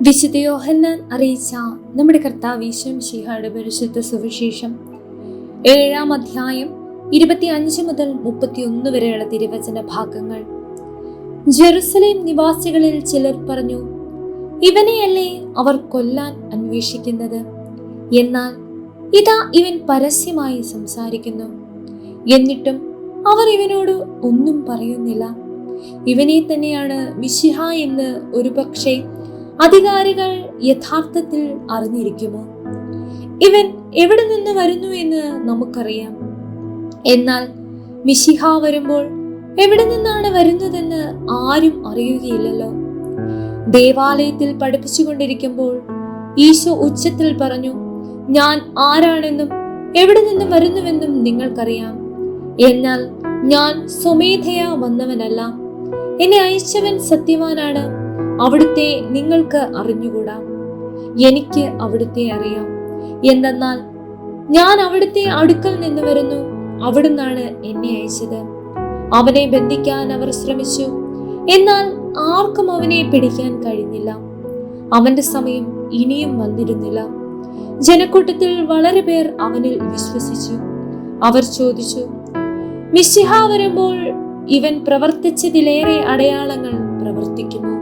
വിശുദ്ധ യോഹന്നാൻ അറിയിച്ച നമ്മുടെ കർത്താവ് ഈശോം ശിഹായുടെ പരിശുദ്ധ സുവിശേഷം. ഏഴാം അധ്യായം ഇരുപത്തി അഞ്ച് മുതൽ മുപ്പത്തിയൊന്ന് വരെയുള്ള തിരുവചന ഭാഗങ്ങൾ. ജെറുസലേം നിവാസികളിൽ ചിലർ പറഞ്ഞു ഇവനെയല്ലേ അവർ കൊല്ലാൻ അന്വേഷിക്കുന്നത്? എന്നാൽ ഇതാ ഇവൻ പരസ്യമായി സംസാരിക്കുന്നു. എന്നിട്ടും അവർ ഇവനോട് ഒന്നും പറയുന്നില്ല. ഇവനെ തന്നെയാണ് വിശിഹ എന്ന് ഒരുപക്ഷെ അധികാരികൾ യഥാർത്ഥത്തിൽ അറിഞ്ഞിരിക്കുമോ? ഇവൻ എവിടെ നിന്ന് വരുന്നു എന്ന് നമുക്കറിയാം. എന്നാൽ മിശിഹ വരുമ്പോൾ എവിടെ നിന്നാണ് വരുന്നതെന്ന് ആരും അറിയുകയില്ലല്ലോ. ദേവാലയത്തിൽ പഠിപ്പിച്ചുകൊണ്ടിരിക്കുമ്പോൾ ഈശോ ഉച്ചത്തിൽ പറഞ്ഞു ഞാൻ ആരാണെന്നും എവിടെ നിന്ന് വരുന്നുവെന്നും നിങ്ങൾക്കറിയാം. എന്നാൽ ഞാൻ സ്വമേധയാ വന്നവനല്ല. എന്നെ അയച്ചവൻ സത്യവാനാണ്. അവിടുത്തെ നിങ്ങൾക്ക് അറിഞ്ഞുകൂടാ? എനിക്ക് അവിടുത്തെ അറിയാം. എന്തെന്നാൽ ഞാൻ അവിടുത്തെ അടുക്കൽ നിന്ന് വരുന്നു. അവിടുന്നാണ് എന്നെ അയച്ചത്. അവനെ ബന്ധിക്കാൻ അവർ ശ്രമിച്ചു. എന്നാൽ ആർക്കും അവനെ പിടിക്കാൻ കഴിഞ്ഞില്ല. അവന്റെ സമയം ഇനിയും വന്നിരുന്നില്ല. ജനക്കൂട്ടത്തിൽ വളരെ പേർ അവനിൽ വിശ്വസിച്ചു. അവർ ചോദിച്ചു മിശിഹ വരുമ്പോൾ ഇവൻ പ്രവർത്തിച്ചതിലേറെ അടയാളങ്ങൾ പ്രവർത്തിക്കുമോ?